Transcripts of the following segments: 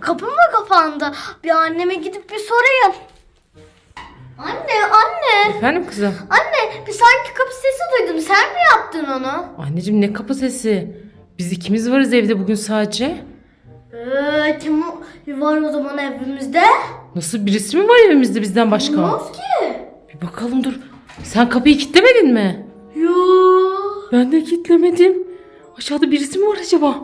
Kapı mı kapandı? Bir anneme gidip bir sorayım. Anne anne. Efendim kızım? Anne bir sanki kapı sesi duydum. Sen mi yaptın onu? Anneciğim ne kapı sesi? Biz ikimiz varız evde bugün sadece. Eee kim var o zaman evimizde? Nasıl birisi mi var evimizde bizden başka? Olmaz ki. Bir bakalım dur. Sen kapıyı kilitlemedin mi? Yoo. Ben de kilitlemedim. Aşağıda birisi mi var acaba?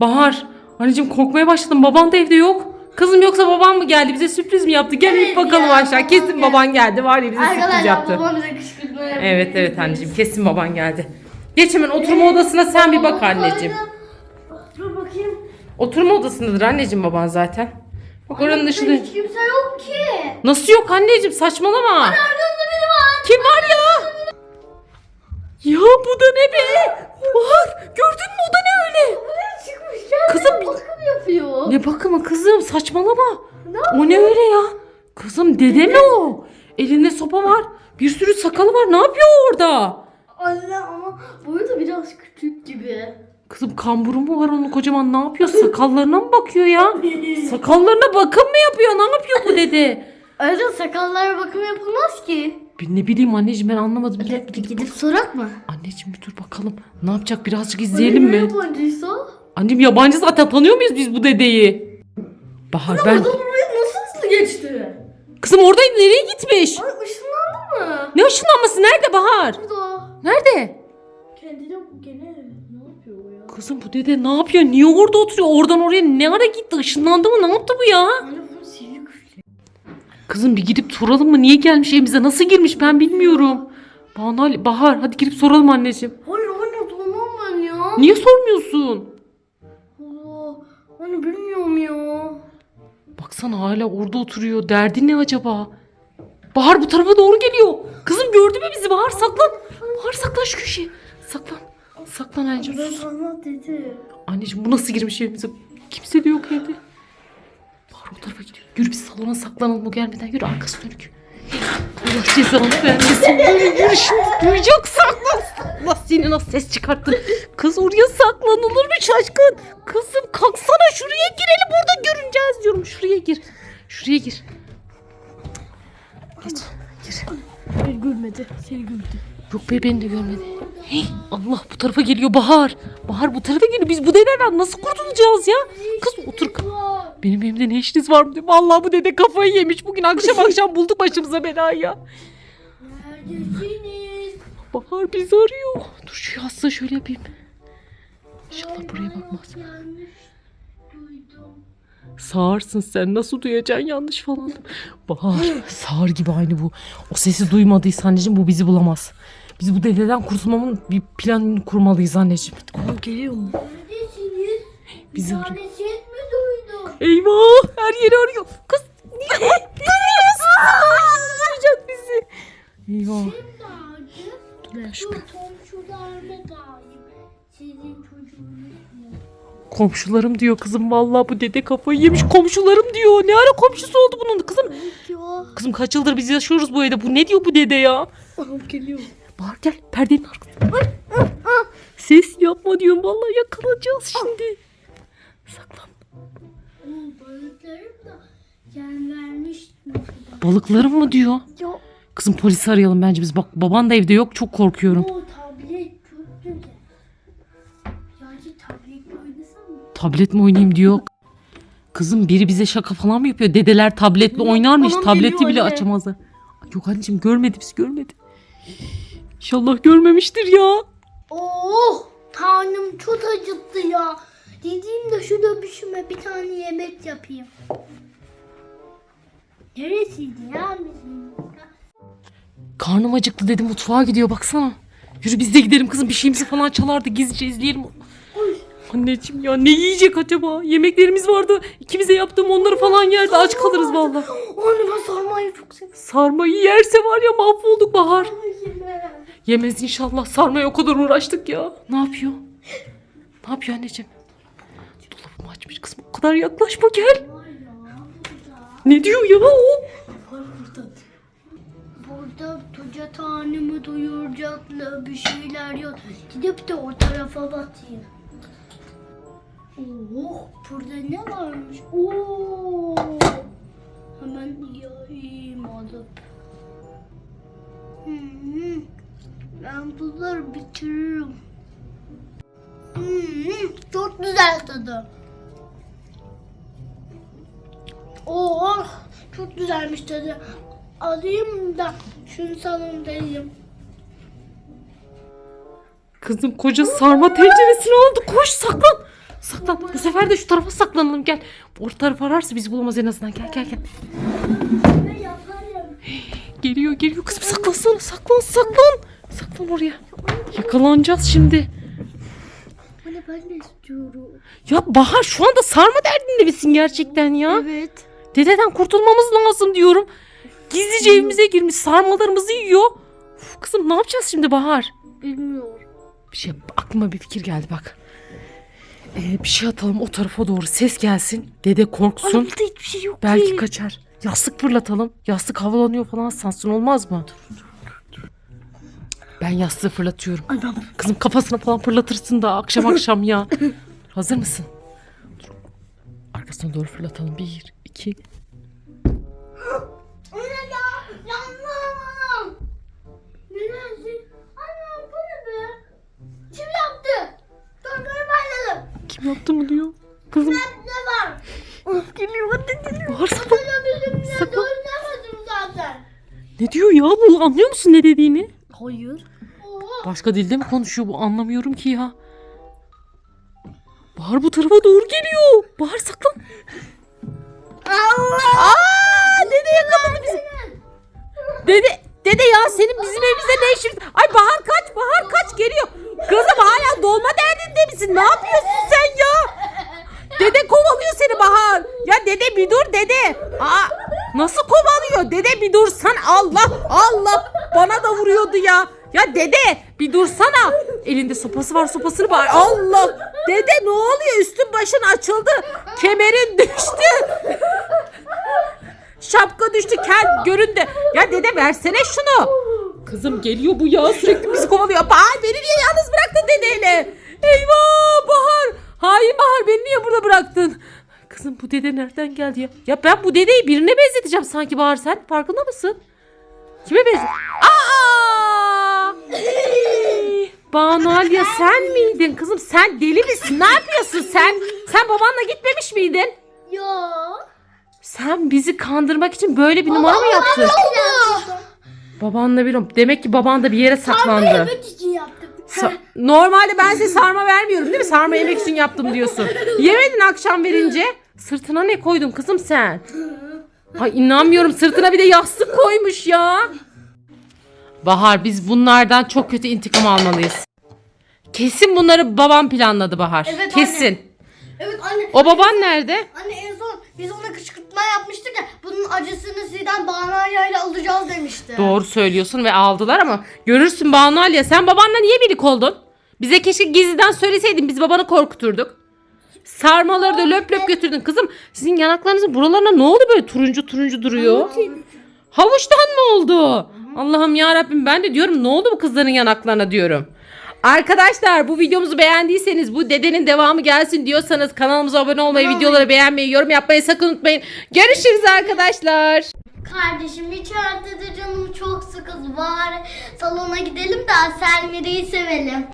Bahar. Anneciğim korkmaya başladım. Baban da evde yok. Kızım yoksa baban mı geldi? Bize sürpriz mi yaptı? Gel Evet bir bakalım ya, aşağı. babam Kesin geldi. baban geldi. Var ya bize sürpriz Arkadaşlar yaptı. babam bize kışkırtma yapıyor. Evet evet anneciğim kesin baban geldi. Geç hemen oturma odasına sen bir bak anneciğim. Dur bakayım. Oturma odasındadır anneciğim baban zaten. Bak oranın dışında. Hiç kimse yok ki. Nasıl yok anneciğim saçmalama. Arkada biri var. Kim var ya? Ya bu da ne be? Bahar gördün mü o da ne öyle? Kendine Kızım- bakım yapıyor. Ne bakımı kızım saçmalama. Ne O ne öyle ya? Kızım dede mi o? Elinde sopa var. Bir sürü sakalı var. Ne yapıyor orada? Anne ama boyu da biraz küçük gibi. Kızım kamburu mu var onun kocaman? Ne yapıyor? Sakallarına mı bakıyor ya? Sakallarına bakım mı yapıyor? Ne yapıyor bu dede? Öyle sakallara bakım yapılmaz ki. Bir ne bileyim anneciğim ben anlamadım. Bir, bir, Gidip sorak mı? Anneciğim bir dur bakalım. Ne yapacak birazcık izleyelim mi? yabancıysa? Annem yabancı zaten tanıyor muyuz biz bu dedeyi? Bahar ben... Adam buraya nasıl hızlı geçti? Kızım orada nereye gitmiş? Ay ışınlandı mı? Ne ışınlanması? Nerede Bahar? Burada. Nerede? Kendine gene ne yapıyor o ya? Kızım bu dede ne yapıyor? Niye orada oturuyor? Oradan oraya ne ara gitti? Işınlandı mı? Ne yaptı bu ya? Anne bunun sihirli güçlü. Kızım bir gidip soralım mı? Niye gelmiş evimize? Nasıl girmiş ben bilmiyorum. Bahar, Bahar hadi gidip soralım anneciğim. Hayır anne durmam ben ya. Niye sormuyorsun? Anne bilmiyorum ya. Baksana hala orada oturuyor. Derdi ne acaba? Bahar bu tarafa doğru geliyor. Kızım gördü mü bizi? Bahar saklan. Bahar saklan şu köşeye. Saklan. Saklan anneciğim Ben sus. sana dedi. Anneciğim bu nasıl girmiş evimize? Kimse de yok evde. Bahar o tarafa gidiyor. Yürü biz salona saklanalım o gelmeden. Yürü arkası dönük. Allah cezanı vermesin. Yürü yürü şimdi duyacak saklan. Allah seni nasıl ses çıkarttın. Kız oraya saklanılır mı şaşkın? Kızım kalksana şuraya girelim burada görüneceğiz diyorum. Şuraya gir. Şuraya gir. Geç. Gir. Beni görmedi. Seni gördü. Yok be beni de görmedi. Hey, Allah bu tarafa geliyor Bahar. Bahar bu tarafa geliyor. Biz bu dedelerden nasıl kurtulacağız ya? Kız otur. Benim evimde ne işiniz var mı? Vallahi bu dede kafayı yemiş. Bugün akşam akşam buldu başımıza belayı ya. Neredesiniz? Bahar bizi arıyor. Dur şu yastığı şöyle yapayım. İnşallah buraya bakmaz. Gelmiş. Duydum. Sağırsın sen nasıl duyacaksın yanlış falan. Bahar sağır gibi aynı bu. O sesi duymadıysa anneciğim bu bizi bulamaz. Biz bu dededen kurtulmamın bir planını kurmalıyız anneciğim. Aa geliyor mu? Neredesiniz? Bizi arıyor. Eyvah her yeri arıyor. Kız niye? Duyacak bizi. Eyvah. Nerede? Şu komşularına galiba. Sizin çocuğunuz mu? Komşularım diyor kızım vallahi bu dede kafayı yemiş komşularım diyor. Ne ara komşusu oldu bunun kızım? Kızım kaç yıldır biz yaşıyoruz bu evde. Bu ne diyor bu dede ya? Aa geliyor. Bağır gel perdenin arkasına. Ses yapma diyorum vallahi yakalanacağız şimdi. Saklan. Balıklarım da mı diyor? Kızım polisi arayalım bence biz. Bak baban da evde yok çok korkuyorum. o tablet çok güzel. Yani tabletle oynasam mı? Tablet mi oynayayım diyor. Kızım biri bize şaka falan mı yapıyor? Dedeler tabletle oynar mı hiç? Anam Tableti geliyor bile anne. açamazlar. Ay Yok anneciğim görmedi biz görmedi. İnşallah görmemiştir ya. Oh karnım çok acıktı ya. Dediğimde şu dövüşüme bir tane yemek yapayım. Neresiydi ya bizim? Karnım acıktı dedi mutfağa gidiyor baksana. Yürü biz de gidelim kızım bir şeyimizi falan çalardı gizlice izleyelim. Anneciğim ya ne yiyecek acaba? Yemeklerimiz vardı. İkimize yaptığım onları falan yerdi. Aç kalırız vallahi. Anne ben sarmayı çok seviyorum. Sarmayı yerse var ya mahvolduk Bahar. Yeme. Yemez inşallah. Sarmaya o kadar uğraştık ya. Ne yapıyor? Ne yapıyor anneciğim? Açmış kızım. O kadar yaklaşma gel. Ne diyor ya o? Burada. Tuca tanemi duyuracaklar bir şeyler yok. Gidip de o tarafa bakayım. Oh burada ne varmış? Oo. Hemen yiyeyim alıp. Hmm, ben bunları bitiririm. Hmm, çok güzel tadı. Oo, çok güzelmiş tadı. Alayım da şunu salonda yiyeyim. Kızım koca sarma tenceresini aldı. Koş saklan. Saklan. Bu sefer de şu tarafa saklanalım gel. Orta taraf ararsa bizi bulamaz en azından. Gel gel gel. Geliyor geliyor kızım saklansana saklan saklan. Saklan oraya. Yakalanacağız şimdi. Hani ben de istiyorum. Ya Bahar şu anda sarma derdinde misin gerçekten ya? Evet. Dededen kurtulmamız lazım diyorum. Gizlice evimize girmiş sarmalarımızı yiyor. Uf, kızım ne yapacağız şimdi Bahar? Bilmiyorum. Bir şey aklıma bir fikir geldi bak. Ee, bir şey atalım o tarafa doğru ses gelsin. Dede korksun. Burada hiçbir şey yok Belki ki. kaçar. Yastık fırlatalım. Yastık havalanıyor falan sansın olmaz mı? Ben yastığı fırlatıyorum. Ay ben Kızım kafasına falan fırlatırsın da akşam akşam ya. Hazır mısın? Arkasına doğru fırlatalım. Bir, iki. Kim yaptı? Mı diyor. Kızım. Ne var? Of geliyor hadi geliyor. Ben bizimle Sakın. zaten. Ne diyor ya bu? Anlıyor musun ne dediğini? Hayır. Başka dilde mi konuşuyor bu? Anlamıyorum ki ya. Bahar bu tarafa doğru geliyor. Bahar saklan. Allah. Aa, dede yakaladı bizi. Dede, dede ya senin bizim evimizde ne işin? Ay Bahar kaç, Bahar kaç geliyor. Kızım hala dolma derdinde misin? Ne yapıyorsun sen ya? Dede kovalıyor seni Bahar. Ya dede bir dur dede. Aa, nasıl kovalıyor? Dede bir dursan Allah Allah bana da vuruyordu ya. Ya dede bir dursana. Elinde sopası var sopasını var. Allah. Dede ne oluyor? Üstün başın açıldı. Kemerin düştü. Şapka düştü kel göründü. Ya dede versene şunu. Kızım geliyor bu ya sürekli bizi kovalıyor. Bahar beni niye yalnız bıraktın dedeyle? Eyvah Bahar. Hain Bahar beni niye burada bıraktın? Kızım bu dede nereden geldi ya? Ya ben bu dedeyi birine benzeteceğim sanki Bahar sen farkında mısın? Kime benzet? Aa! Banu Alya sen miydin kızım? Sen deli misin? Ne yapıyorsun sen? Sen babanla gitmemiş miydin? Ya. Sen bizi kandırmak için böyle bir numara mı yaptın? Babanla bir demek ki baban da bir yere saklandı. yemek için yaptım. Sa- Normalde ben size sarma vermiyorum değil mi? Sarma yemek için yaptım diyorsun. Yemedin akşam verince. Sırtına ne koydun kızım sen? Ay inanmıyorum sırtına bir de yastık koymuş ya. Bahar biz bunlardan çok kötü intikam almalıyız. Kesin bunları babam planladı Bahar. Evet, Kesin. Evet anne. O baban nerede? Anne en son biz ona kışkırtma yapmıştık ya. Bunun acısını sizden banayayla alacağız demişti. Doğru söylüyorsun ve aldılar ama görürsün Banu Alya sen babanla niye birlik oldun? Bize keşke gizliden söyleseydin biz babanı korkuturduk. Sarmaları da löp löp götürdün. Kızım sizin yanaklarınızın buralarına ne oldu böyle turuncu turuncu duruyor? Havuçtan mı oldu? Allah'ım ya Rabbim ben de diyorum ne oldu bu kızların yanaklarına diyorum. Arkadaşlar bu videomuzu beğendiyseniz bu dedenin devamı gelsin diyorsanız kanalımıza abone olmayı, videoları beğenmeyi, yorum yapmayı sakın unutmayın. Görüşürüz arkadaşlar. Kardeşim içeride de canım çok sıkıldı. Bari salona gidelim de Selmire'yi sevelim.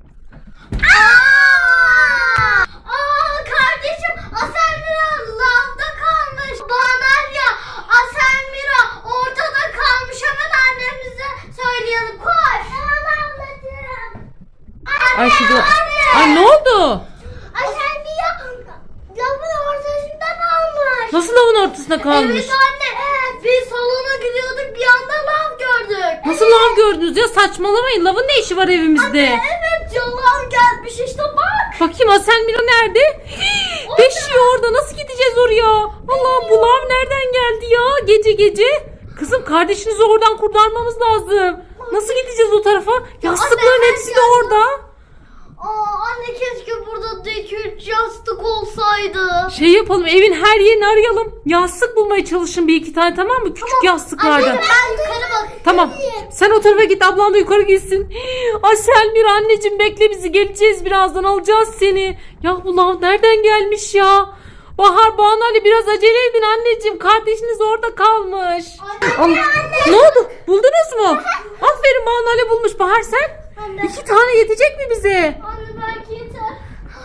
Aa! Aa kardeşim Aselmira lavda kalmış. Banalya Aselmira ortada kalmış. Hemen annemize söyleyelim. Koş. Tamam ablacığım. Anne, Ay şurada. anne. Ay ne oldu? Aselmira lavın ortasında kalmış. Nasıl lavın ortasında kalmış? Evet anne. Biz salona gidiyorduk bir anda lav gördük. Nasıl lav gördünüz ya saçmalamayın. Lavın ne işi var evimizde? Evet yalan gelmiş işte bak. Bakayım Asel Mira nerede? Beşiyor orada. Nasıl gideceğiz oraya? Allah'ım bu lav nereden geldi ya gece gece? Kızım kardeşinizi oradan kurtarmamız lazım. Nasıl gideceğiz o tarafa? Yastıkların anne, hepsi de orada. Aa anne keşke burada 2-3 yastık olsaydı. Şey yapalım evin her yerini arayalım. Yastık bulmaya çalışın bir iki tane tamam mı? Küçük yastıklardan. ben yukarı bak. Tamam. Sen o tarafa git ablan da yukarı gitsin. Ay Selmir anneciğim bekle bizi geleceğiz birazdan alacağız seni. Ya bu lav nereden gelmiş ya? Bahar Banu Ali biraz acele edin anneciğim. Kardeşiniz orada kalmış. Anne, Allah- Ne oldu? Buldunuz mu? Aferin Banu Ali bulmuş. Bahar sen? Anne. İki tane yetecek mi bize? Anne belki yeter.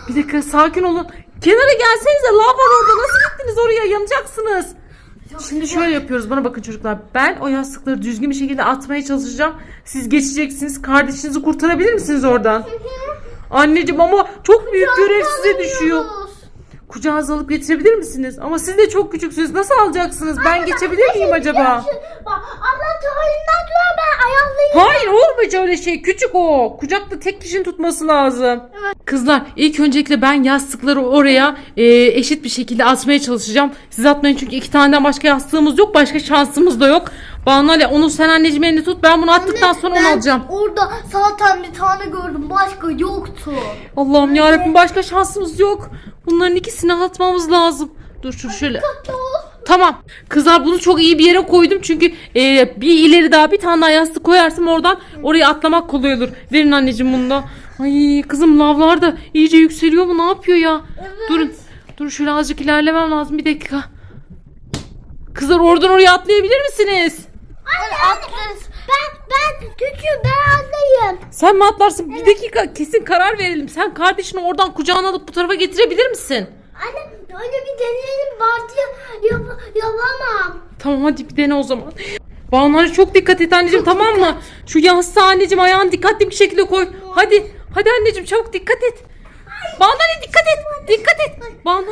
Bir dakika sakin olun. Kenara gelsenize lav var orada. Nasıl gittiniz oraya? Yanacaksınız. Şimdi şöyle yapıyoruz. Bana bakın çocuklar. Ben o yastıkları düzgün bir şekilde atmaya çalışacağım. Siz geçeceksiniz. Kardeşinizi kurtarabilir misiniz oradan? Anneciğim ama çok büyük görev size düşüyor. Kucağınıza alıp getirebilir misiniz? Ama siz de çok küçüksünüz. Nasıl alacaksınız? Ben geçebilir miyim acaba? Bak abla tuvaletinden duvar ben ayarlayayım. Hayır olmayacak öyle şey. Küçük o. Kucakta tek kişinin tutması lazım. Kızlar ilk öncelikle ben yastıkları oraya e, eşit bir şekilde atmaya çalışacağım. Siz atmayın çünkü iki taneden başka yastığımız yok. Başka şansımız da yok. Banu Ali onu sen anneciğim elini tut. Ben bunu attıktan sonra onu ben alacağım. Orada zaten bir tane gördüm. Başka yoktu. Allah'ım yarabbim başka şansımız yok. Bunların ikisini atmamız lazım. Dur şu şöyle. Dikkatli ol. Tamam. Kızlar bunu çok iyi bir yere koydum çünkü e, bir ileri daha bir tane daha yastık koyarsam oradan oraya atlamak kolay olur. Verin anneciğim bunu da. Ay kızım lavlar da iyice yükseliyor mu ne yapıyor ya? Durun. Dur şöyle azıcık ilerlemem lazım bir dakika. Kızlar oradan oraya atlayabilir misiniz? Anne, atlarız. Ben ben küçüğüm ben anlayayım. Sen mi atlarsın? Bir dakika kesin karar verelim. Sen kardeşini oradan kucağına alıp bu tarafa getirebilir misin? Anne öyle bir deneyelim vardı ya yap, yapamam. Tamam hadi bir dene o zaman. Ali çok dikkat et anneciğim tamam mı? Şu yastığı anneciğim ayağını dikkatli bir şekilde koy. Hadi hadi anneciğim çabuk dikkat et. Ali dikkat et. Dikkat et. Ali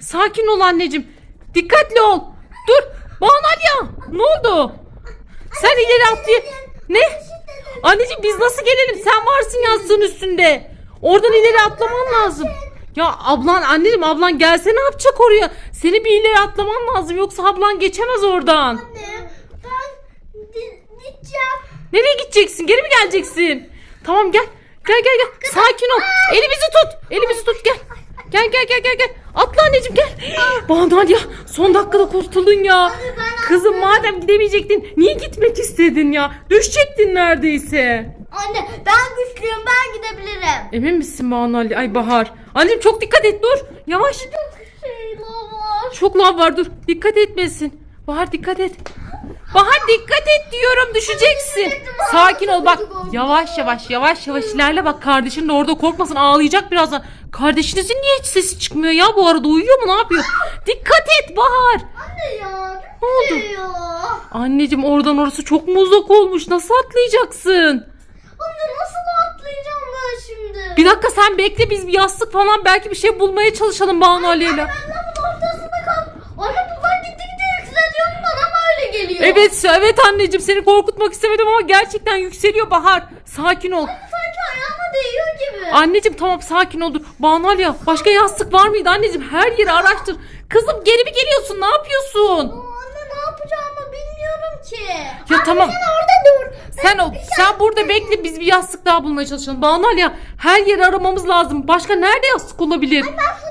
sakin ol anneciğim. Dikkatli ol. Dur. Ya. Ne oldu? Sen ileri atlay. Ne? Anneciğim biz nasıl gelelim? Sen varsın yastığın üstünde. Oradan ileri atlaman lazım. Ya ablan anneciğim ablan gelse ne yapacak oraya? Seni bir ileri atlaman lazım yoksa ablan geçemez oradan. Anne ben gideceğim. Nereye gideceksin? Geri mi geleceksin? Tamam gel. Gel gel gel. Sakin ol. Elimizi tut. Elimizi tut gel. Gel gel gel gel gel. Atla anneciğim gel. Banu ya son dakikada kurtuldun ya. Kızım madem gidemeyecektin niye gitmek istedin ya? Düşecektin neredeyse. Anne ben güçlüyüm ben gidebilirim. Emin misin Banu Ali? Ay Bahar. Anneciğim çok dikkat et dur. Yavaş. Şey var. Çok lav var dur. Dikkat etmesin. Bahar dikkat et. Bahar dikkat et diyorum düşeceksin. Sakin ol bak. Yavaş yavaş yavaş yavaş ilerle bak kardeşin de orada korkmasın ağlayacak birazdan. Kardeşinizin niye hiç sesi çıkmıyor ya bu arada uyuyor mu ne yapıyor? Dikkat et Bahar. Anne ya. Ne oldu? Ya. Anneciğim oradan orası çok mu uzak olmuş nasıl atlayacaksın? Anne nasıl atlayacağım ben şimdi? Bir dakika sen bekle biz bir yastık falan belki bir şey bulmaya çalışalım Banu Ali'yle. Ben lavın ortasında kal. Anne buradan gittikçe yükseliyor bana mı öyle geliyor? Evet evet anneciğim seni korkutmak istemedim ama gerçekten yükseliyor Bahar. Sakin ol. Değiyor gibi. Anneciğim tamam sakin ol dur. Banu Ali ya başka yastık var mıydı anneciğim? Her yeri araştır. Kızım geri mi geliyorsun? Ne yapıyorsun? Anne ne yapacağımı bilmiyorum ki. Ya tamam. Sen orada dur. Sen o sen burada bekle biz bir yastık daha bulmaya çalışalım. Banu Ali ya her yeri aramamız lazım. Başka nerede yastık olabilir? Ben şu.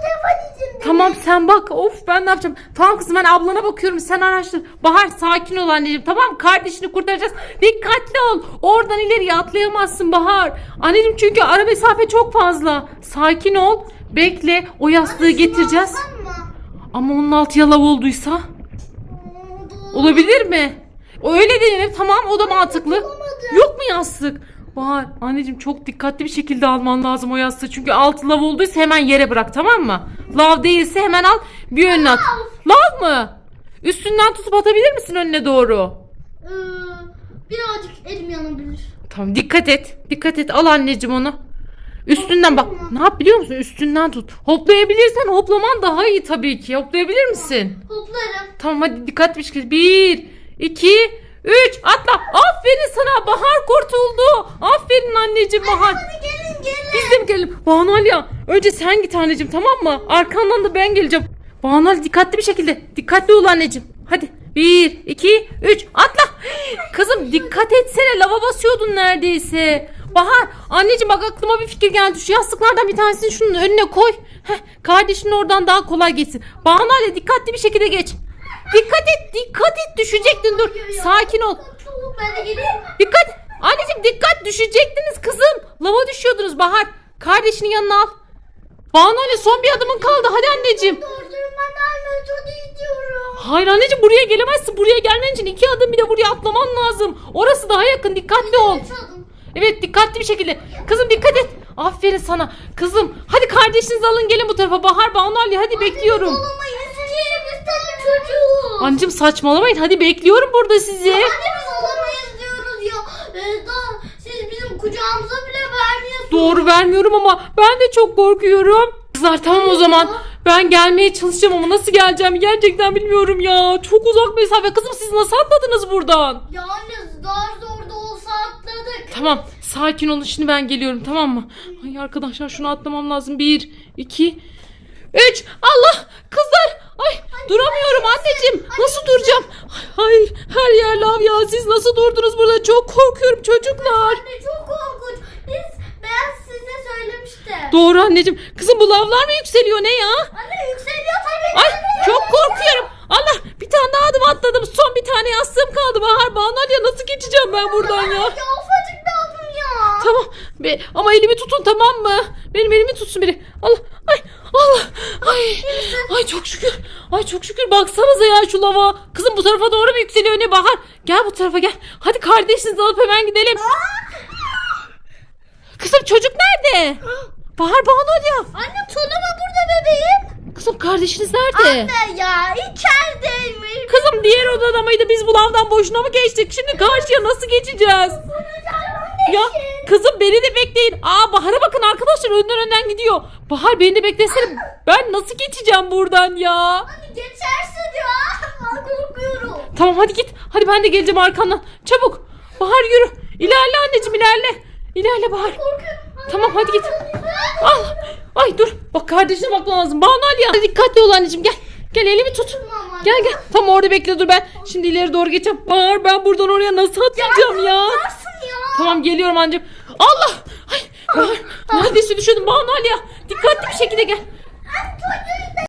Tamam sen bak. Of ben ne yapacağım? Tamam kızım ben ablana bakıyorum. Sen araştır. Bahar sakin ol anneciğim. Tamam kardeşini kurtaracağız. Dikkatli ol. Oradan ileriye atlayamazsın Bahar. Anneciğim çünkü ara mesafe çok fazla. Sakin ol. Bekle. O yastığı getireceğiz. Ama onun altı yalav olduysa olabilir mi? Öyle denelim. Tamam o da mantıklı. Yok mu yastık? Bahar anneciğim çok dikkatli bir şekilde alman lazım o yastığı. Çünkü altı lav olduysa hemen yere bırak tamam mı? Lav değilse hemen al bir önüne at. Lav mı? Üstünden tutup atabilir misin önüne doğru? Ee, birazcık elim yanabilir. Tamam dikkat et. Dikkat et al anneciğim onu. Üstünden bak. Ne yap biliyor musun? Üstünden tut. Hoplayabilirsen hoplaman daha iyi tabii ki. Hoplayabilir misin? Hoplarım. Tamam hadi dikkatli bir şekilde. Bir, iki, üç. Atla. Aferin sana. Bahar kurtuldu. Aferin anneciğim Bahar. Hadi gelin gelin. Biz de mi gelelim? Banu. Önce sen git anneciğim tamam mı? Arkandan da ben geleceğim. Banu Ali dikkatli bir şekilde. Dikkatli ol anneciğim. Hadi. Bir, iki, üç. Atla. Kızım dikkat etsene. Lava basıyordun neredeyse. Bahar anneciğim bak aklıma bir fikir geldi. Şu yastıklardan bir tanesini şunun önüne koy. Heh, kardeşin oradan daha kolay geçsin. Banu Ali dikkatli bir şekilde geç. Dikkat et dikkat et düşecektin dur. Sakin ol. Dikkat. Anneciğim dikkat düşecektiniz kızım. Lava düşüyordunuz Bahar. Kardeşinin yanına al. Banu Ali son bir adımın kaldı. Hadi anneciğim. Hayır anneciğim buraya gelemezsin. Buraya gelmen için iki adım bir de buraya atlaman lazım. Orası daha yakın. Dikkatli ol. Evet dikkatli bir şekilde. Kızım dikkat et. Aferin sana. Kızım hadi kardeşinizi alın gelin bu tarafa. Bahar Banu Ali hadi bekliyorum. Tabii çocuğuz. Anneciğim saçmalamayın. Hadi bekliyorum burada sizi. Anne biz olamayız diyoruz ya. Ee, daha siz bizim kucağımıza bile vermiyorsunuz. Doğru vermiyorum ama ben de çok korkuyorum. Kızlar tamam o zaman. Ben gelmeye çalışacağım ama nasıl geleceğim gerçekten bilmiyorum ya. Çok uzak mesafe. Kızım siz nasıl atladınız buradan? Ya anne daha zor da olsa atladık. Tamam sakin olun şimdi ben geliyorum tamam mı? Ay arkadaşlar şunu atlamam lazım. Bir, iki, üç. Allah duramıyorum anneciğim. Nasıl duracağım? Ay her yer lav ya. Siz nasıl durdunuz burada? Çok korkuyorum çocuklar. Anne çok korkunç. Biz ben size söylemiştim. Doğru anneciğim. Kızım bu lavlar mı yükseliyor ne ya? Anne yükseliyor tabii. Ay çok korkuyorum. Allah bir tane daha adım atladım. Son bir tane yastığım kaldı. Bahar Banu ya nasıl geçeceğim ben buradan ya? Ya ufacık bir adım ya. Tamam. Be, ama elimi tutun tamam mı? Benim elimi tutsun biri. Allah. Ay. Allah. Ay. Ay çok şükür. Ay çok şükür. Baksanıza ya şu lava. Kızım bu tarafa doğru mu yükseliyor ne Bahar? Gel bu tarafa gel. Hadi kardeşinizi alıp hemen gidelim. Kızım çocuk nerede? Bahar Banu ya. Anne Tolama burada bebeğim. Kızım kardeşiniz nerede? Anne ya içerideymiş. Kızım diğer odada mıydı? Biz bu lavdan boşuna mı geçtik? Şimdi karşıya nasıl geçeceğiz? Ya kızım beni de bekleyin. Aa Bahar'a bakın arkadaşlar önden önden gidiyor. Bahar beni de beklesene. Ben nasıl geçeceğim buradan ya? Anne geçersin ya. Ben korkuyorum. Tamam hadi git. Hadi ben de geleceğim arkandan. Çabuk. Bahar yürü. İlerle anneciğim ilerle. İlerle Bahar. Korkuyorum. Tamam hadi git. Al. Ay dur. Bak kardeşine bak lazım. Banu Ali ya. Dikkatli ol anneciğim gel. Gel elimi tut. Gel gel. Tam orada bekle dur ben. Şimdi ileri doğru geçeceğim. Bahar ben buradan oraya nasıl atlayacağım ya? Ya. Tamam geliyorum anneciğim. Allah. Ay. Bahar. Neredeyse düşüyordum. Banu Ali ya. Dikkatli bir şekilde gel.